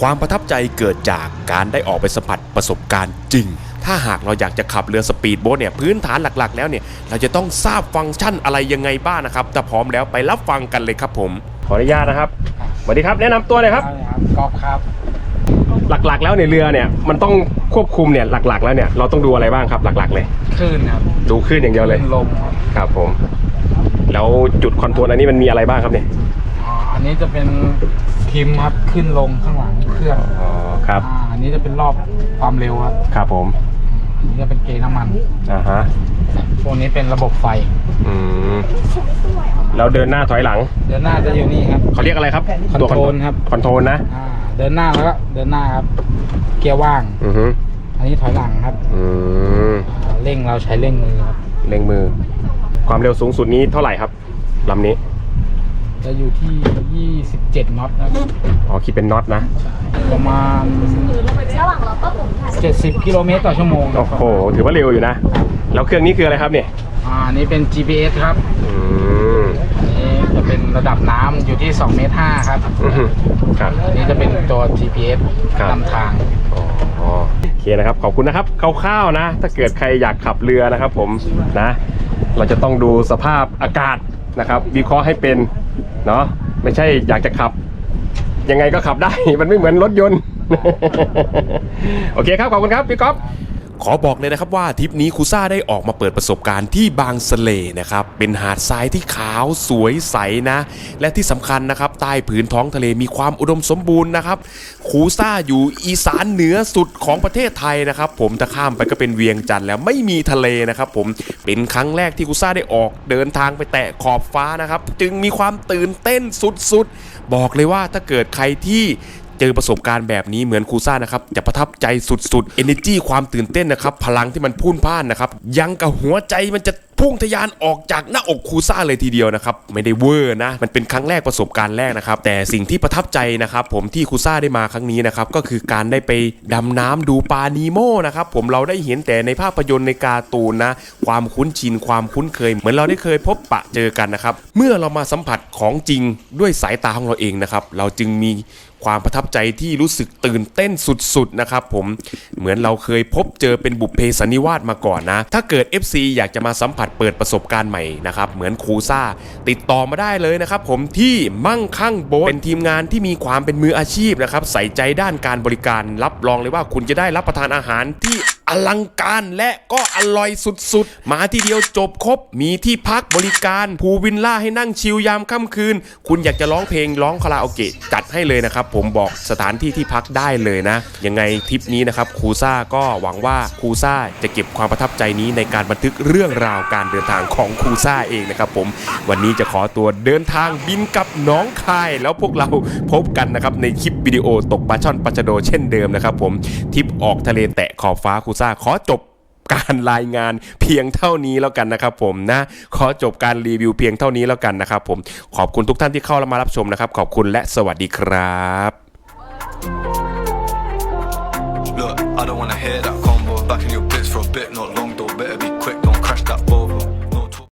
ความประทับใจเกิดจากการได้ออกไปสัมผัสประสบการณ์จริง ถ้าหากเราอยากจะขับเรือสปีดโบ๊ทเนี่ยพื้นฐานหลักๆ แล้วเนี่ยเราจะต้องทราบฟังก์ชันอะไรยังไงบ้างนะครับถ้าพร้อมแล้วไปรับฟังกันเลยครับผม ขออนุญาตนะครับสวัสดีครับแนะนำตัวเลยครับ ครับกอล์ฟครับ หลักๆ แล้วในเรือเนี่ยมันต้องควบคุมเนี่ยหลักๆ แล้วเนี่ยเราต้องดูอะไรบ้างครับหลักๆ เลยคลื่นครับดูคลื่นอย่างเดียวเลยคลื่นลมครับครับผม แล้วจุดคอนโทรลอันนี้มันมีอะไรบ้างครับเนี่ยอ๋ออันนี้จะเป็นพิมพ์ครับ ขึ้นลงข้างหลัง เครื่องอ๋อครับอ่าอันนี้จะเป็นรอบความเร็วครับครับผมอันนี้จะเป็นเกณฑ์น้ำมันอ่าฮะพวกนี้เป็นระบบไฟ อืมแล้วเดินหน้าถอยหลังเดินหน้าจะอยู่นี่ครับ เขาเรียกอะไรครับ คอนโทรลครับ คอนโทรลนะอ่าเดินหน้าแล้วก็เดินหน้าครับ เกียร์ว่าง อือฮึอันนี้ถอยหลังครับอืมอ่าเร่งเราใช้เร่งมือครับเร่งมือ ความเร็วสูงสุดนี้เท่าไหร่ครับลำนี้ จะอยู่ที่ 27 น็อตครับอ๋อคิดเป็นน็อตนะ ประมาณ ระหว่างเราก็ผมถ่าย70 กิโลเมตรต่อชั่วโมงครัโอ้บโห ถือว่าเร็วอยู่นะ แล้วเครื่องนี้คืออะไรครับเนี่ยอ่าอันนี้เป็น GPS ครับอืมอันนี้จะเป็นระดับน้ำอยู่ที่2เมตร5ครับอือฮึครับ อันนี้จะเป็นตัว GPS ครับ นำทาง อ๋อโอเคนะครับ ขอบคุณนะครับคร่าวๆนะ ถ้าเกิดใครอยากขับเรือนะครับผมนะ เราจะต้องดูสภาพอากาศนะครับ วิเคราะห์ให้เป็น เนาะไม่ใช่อยากจะขับ ยังไงก็ขับได้ มันไม่เหมือนรถยนต์ โอเคครับ ขอบคุณครับ พี่ก๊อฟ ขอบอกเลยนะครับว่าทริปนี้ครูซ่าได้ออกมาเปิดประสบการณ์ที่บางสะเลนะครับ เป็นหาดทรายที่ขาวสวยใสนะ และที่สำคัญนะครับ ใต้ผืนท้องทะเลมีความอุดมสมบูรณ์นะครับครูซ่าอยู่อีสานเหนือสุดของประเทศไทยนะครับ ผมถ้าข้ามไปก็เป็นเวียงจันทร์แล้วไม่มีทะเลนะครับ ผมเป็นครั้งแรกที่ครูซ่าได้ออก เดินทางไปแตะขอบฟ้านะครับ จึงมีความตื่นเต้นสุดๆบอกเลยว่าถ้าเกิดใครที่ เจอประสบการณ์แบบนี้เหมือนครูซ่านะครับจะประทับใจสุดๆ energy ความตื่นเต้นนะครับ พลังที่มันพุ่นพ่านนะครับ ยังกับหัวใจมันจะ พุ่งทะยานออกจากหน้าอกคูซ่าเลยทีเดียวนะครับไม่ได้เวอร์นะ มันเป็นครั้งแรกประสบการณ์แรกนะครับ แต่สิ่งที่ประทับใจนะครับผมที่คูซ่าได้มาครั้งนี้นะครับก็คือการได้ไปดำน้ำดูปลานีโมนะครับผมเราได้เห็นแต่ในภาพยนตร์ในการ์ตูนนะ ความคุ้นชินความคุ้นเคย เหมือนเราได้เคยพบปะเจอกันนะครับเมื่อเรามาสัมผัสของจริงด้วยสายตาของเราเองนะครับเราจึงมีความประทับใจที่รู้สึกตื่นเต้นสุดๆนะครับผมเหมือนเราเคยพบเจอเป็นบุพเพสันนิวาสมาก่อนนะ ถ้าเกิด FC อยากจะมาสัมผัสเปิดประสบการณ์ใหม่นะครับเหมือนครูซ่า ติดต่อมาได้เลยนะครับผมที่มั่งคั่งโบเป็นทีมงานที่มีความเป็นมืออาชีพนะครับใส่ใจด้านการบริการรับรองเลยว่าคุณจะได้รับประทานอาหารที่ ลังการและก็อร่อยสุดๆ มาที่เดียวจบครบ มีที่พักบริการพูวินล่าให้นั่งชิลยามค่ำคืน คุณอยากจะร้องเพลงร้องคาราโอเกะจัดให้เลยนะครับ ผมบอกสถานที่ที่พักได้เลยนะ ยังไงทริปนี้นะครับครูซ่าก็หวังว่าครูซ่าจะเก็บความประทับใจนี้ในการบันทึกเรื่องราวการเดินทางของครูซ่าเองนะครับผมวันนี้จะขอตัวเดินทางบินกับน้องคาย แล้วพวกเราพบกันนะครับในคลิปวิดีโอตกปลาช่อนปลาชะโดเช่นเดิมนะครับผมทริปออกทะเลแตะ ขอบฟ้าคูซ่าขอจบการรายงานเพียงเท่านี้แล้วกันนะครับผมนะขอจบการรีวิวเพียงเท่านี้แล้วกันนะครับผมขอบคุณทุกท่านที่เข้ามารับชมนะครับ ขอบคุณและสวัสดีครับ Look, I don't wanna hear that combo. Back in your bits for a bit, not long though. Better be